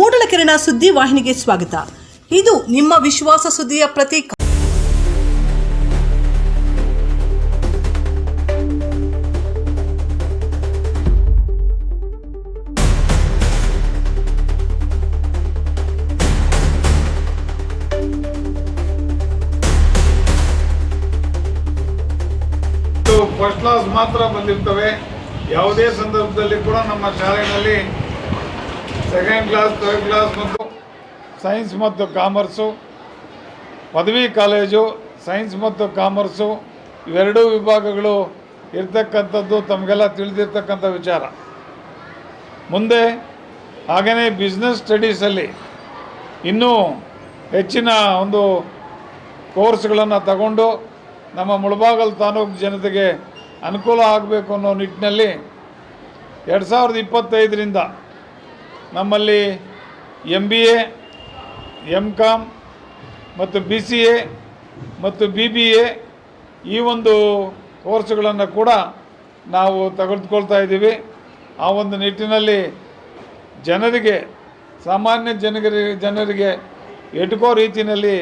ಮೂಡಲಕೆರೆನ ಸುದ್ದಿ ವಾಹಿನಿಗೆ ಸ್ವಾಗತ. ಇದು ನಿಮ್ಮ ವಿಶ್ವಾಸ ಸುದ್ದಿಯ ಪ್ರತೀಕ. ಫಸ್ಟ್ ಕ್ಲಾಸ್ ಮಾತ್ರ ಬಂದಿರ್ತವೆ. ಯಾವುದೇ ಸಂದರ್ಭದಲ್ಲಿ ಕೂಡ ನಮ್ಮ ಶಾಲೆಯಲ್ಲಿ ಸೆಕೆಂಡ್ ಕ್ಲಾಸ್ ಥರ್ಡ್ ಕ್ಲಾಸ್ ಮತ್ತು ಸೈನ್ಸ್ ಮತ್ತು ಕಾಮರ್ಸು ಪದವಿ ಕಾಲೇಜು ಸೈನ್ಸ್ ಮತ್ತು ಕಾಮರ್ಸು ಇವೆರಡೂ ವಿಭಾಗಗಳು ಇರ್ತಕ್ಕಂಥದ್ದು ತಮಗೆಲ್ಲ ತಿಳಿದಿರ್ತಕ್ಕಂಥ ವಿಚಾರ. ಮುಂದೆ ಹಾಗೆಯೇ ಬಿಸ್ನೆಸ್ ಸ್ಟಡೀಸಲ್ಲಿ ಇನ್ನೂ ಹೆಚ್ಚಿನ ಒಂದು ಕೋರ್ಸ್ಗಳನ್ನು ತಗೊಂಡು ನಮ್ಮ ಮುಳಬಾಗಲ್ ತಾಲೂಕು ಜನತೆಗೆ ಅನುಕೂಲ ಆಗಬೇಕು ಅನ್ನೋ ನಿಟ್ಟಿನಲ್ಲಿ ಎರಡು ಸಾವಿರದ ಇಪ್ಪತ್ತೈದರಿಂದ ನಮ್ಮಲ್ಲಿ M B A M com ಮತ್ತು ಬಿ ಸಿ ಎ ಮತ್ತು ಬಿ ಬಿ ಎ ಈ ಒಂದು ಕೋರ್ಸ್ಗಳನ್ನು ಕೂಡ ನಾವು ತೆಗೆದುಕೊಳ್ತಾ ಇದ್ದೀವಿ. ಆ ಒಂದು ನಿಟ್ಟಿನಲ್ಲಿ ಜನರಿಗೆ, ಸಾಮಾನ್ಯ ಜನಗರಿ ಜನರಿಗೆ ಎಟುಕೋ ರೀತಿಯಲ್ಲಿ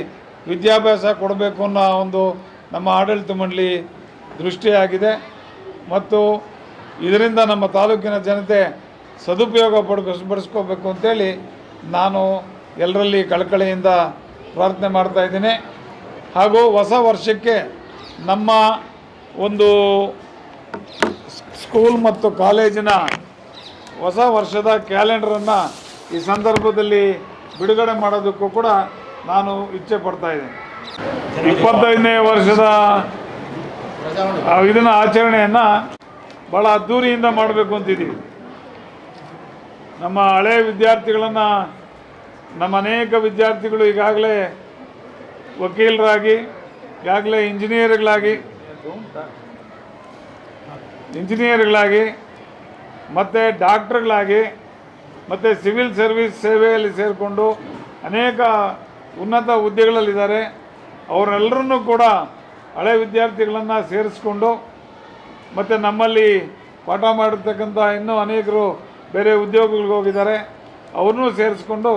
ವಿದ್ಯಾಭ್ಯಾಸ ಕೊಡಬೇಕು ಅನ್ನೋ ಒಂದು ನಮ್ಮ ಆಡಳಿತ ಮಂಡಳಿ ದೃಷ್ಟಿಯಾಗಿದೆ. ಮತ್ತು ಇದರಿಂದ ನಮ್ಮ ತಾಲೂಕಿನ ಜನತೆ ಸದುಪಯೋಗ ಪಡ್ಕೊ ಪಡಿಸ್ಕೋಬೇಕು ಅಂತೇಳಿ ನಾನು ಎಲ್ಲರಲ್ಲಿ ಕಳಕಳಿಯಿಂದ ಪ್ರಾರ್ಥನೆ ಮಾಡ್ತಾ ಇದ್ದೀನಿ. ಹಾಗೂ ಹೊಸ ವರ್ಷಕ್ಕೆ ನಮ್ಮ ಒಂದು ಸ್ಕೂಲ್ ಮತ್ತು ಕಾಲೇಜಿನ ಹೊಸ ವರ್ಷದ ಕ್ಯಾಲೆಂಡರನ್ನು ಈ ಸಂದರ್ಭದಲ್ಲಿ ಬಿಡುಗಡೆ ಮಾಡೋದಕ್ಕೂ ಕೂಡ ನಾನು ಇಚ್ಛೆ ಪಡ್ತಾ ಇದ್ದೀನಿ. ಇಪ್ಪತ್ತೈದನೇ ವರ್ಷದ ಇದನ್ನು ಆಚರಣೆಯನ್ನು ಭಾಳ ಅದ್ದೂರಿಯಿಂದ ಮಾಡಬೇಕು ಅಂತಿದ್ದೀವಿ. ನಮ್ಮ ಹಳೆ ವಿದ್ಯಾರ್ಥಿಗಳನ್ನು, ನಮ್ಮ ಅನೇಕ ವಿದ್ಯಾರ್ಥಿಗಳು ಈಗಾಗಲೇ ವಕೀಲರಾಗಿ, ಈಗಾಗಲೇ ಇಂಜಿನಿಯರ್ಗಳಾಗಿ ಇಂಜಿನಿಯರ್ಗಳಾಗಿ, ಮತ್ತು ಡಾಕ್ಟ್ರುಗಳಾಗಿ, ಮತ್ತು ಸಿವಿಲ್ ಸರ್ವಿಸ್ ಸೇವೆಯಲ್ಲಿ ಸೇರಿಕೊಂಡು ಅನೇಕ ಉನ್ನತ ಹುದ್ದೆಗಳಲ್ಲಿದ್ದಾರೆ. ಅವರೆಲ್ಲರನ್ನೂ ಕೂಡ ಹಳೆ ವಿದ್ಯಾರ್ಥಿಗಳನ್ನು ಸೇರಿಸ್ಕೊಂಡು, ಮತ್ತು ನಮ್ಮಲ್ಲಿ ಪಾಠ ಮಾಡಿರ್ತಕ್ಕಂಥ ಇನ್ನೂ ಅನೇಕರು ಬೇರೆ ಉದ್ಯೋಗಗಳಿಗೆ ಹೋಗಿದ್ದಾರೆ, ಅವ್ರನ್ನೂ ಸೇರಿಸ್ಕೊಂಡು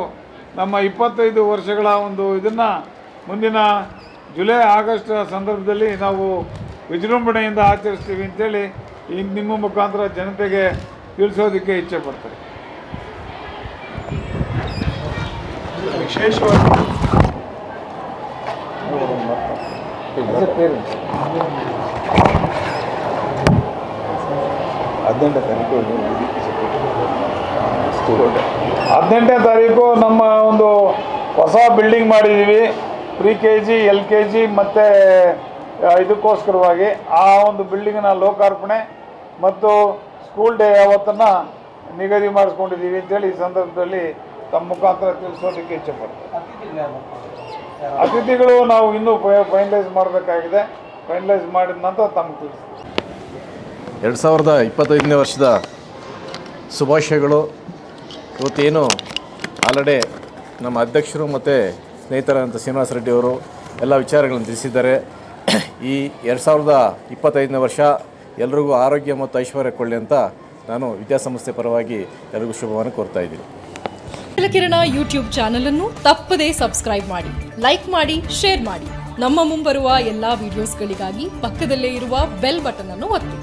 ನಮ್ಮ ಇಪ್ಪತ್ತೈದು ವರ್ಷಗಳ ಒಂದು ಇದನ್ನು ಮುಂದಿನ ಜುಲೈ, ಆಗಸ್ಟ್ ಸಂದರ್ಭದಲ್ಲಿ ನಾವು ವಿಜೃಂಭಣೆಯಿಂದ ಆಚರಿಸ್ತೀವಿ ಅಂತೇಳಿ ಈ ನಿಮ್ಮ ಮುಖಾಂತರ ಜನತೆಗೆ ತಿಳಿಸೋದಕ್ಕೆ ಇಚ್ಛೆ ಪಡ್ತಾರೆ ವಿಶೇಷವಾಗಿ ಹದಿನೆಂಟು ತಾರೀಕು. ಹದಿನೆಂಟನೇ ತಾರೀಕು ನಮ್ಮ ಒಂದು ಹೊಸ ಬಿಲ್ಡಿಂಗ್ ಮಾಡಿದ್ದೀವಿ pre K G L K G ಮತ್ತು ಇದಕ್ಕೋಸ್ಕರವಾಗಿ ಆ ಒಂದು ಬಿಲ್ಡಿಂಗಿನ ಲೋಕಾರ್ಪಣೆ ಮತ್ತು ಸ್ಕೂಲ್ ಡೇ ಯಾವತ್ತನ್ನು ನಿಗದಿ ಮಾಡಿಸ್ಕೊಂಡಿದ್ದೀವಿ ಅಂತೇಳಿ ಈ ಸಂದರ್ಭದಲ್ಲಿ ತಮ್ಮ ಮುಖಾಂತರ ತಿಳಿಸೋದಕ್ಕೆ ಇಚ್ಛೆ ಪಡ್ತೀನಿ. ಅತಿಥಿಗಳು ನಾವು ಇನ್ನೂ ಫೈನಲೈಸ್ ಮಾಡಬೇಕಾಗಿದೆ. ಫೈನಲೈಸ್ ಮಾಡಿದ ನಂತರ ತಮಗೆ ತಿಳಿಸ್ತೀವಿ. ಎರಡು ಸಾವಿರದ ಇಪ್ಪತ್ತೈದನೇ ವರ್ಷದ ಶುಭಾಶಯಗಳು. ಇವತ್ತೇನು ಆಲ್ರೆಡಿ ನಮ್ಮ ಅಧ್ಯಕ್ಷರು ಮತ್ತು ಸ್ನೇಹಿತರಾದಂಥ ಶ್ರೀನಿವಾಸ ರೆಡ್ಡಿ ಅವರು ಎಲ್ಲ ವಿಚಾರಗಳನ್ನು ತಿಳಿಸಿದ್ದಾರೆ. ಈ ಎರಡು ಸಾವಿರದ ಇಪ್ಪತ್ತೈದನೇ ವರ್ಷ ಎಲ್ರಿಗೂ ಆರೋಗ್ಯ ಮತ್ತು ಐಶ್ವರ್ಯ ಕೊಳ್ಳಿ ಅಂತ ನಾನು ವಿದ್ಯಾಸಂಸ್ಥೆ ಪರವಾಗಿ ಎಲ್ಲರಿಗೂ ಶುಭವನ್ನು ಕೋರ್ತಾ ಇದ್ದೀನಿ. ಕಿರಣ ಯೂಟ್ಯೂಬ್ ಚಾನಲ್ ಅನ್ನು ತಪ್ಪದೇ ಸಬ್ಸ್ಕ್ರೈಬ್ ಮಾಡಿ, ಲೈಕ್ ಮಾಡಿ, ಶೇರ್ ಮಾಡಿ. ನಮ್ಮ ಮುಂಬರುವ ಎಲ್ಲಾ ವಿಡಿಯೋಸ್ಗಳಿಗಾಗಿ ಪಕ್ಕದಲ್ಲೇ ಇರುವ ಬೆಲ್ ಬಟನ್ ಅನ್ನು ಒತ್ತಿ.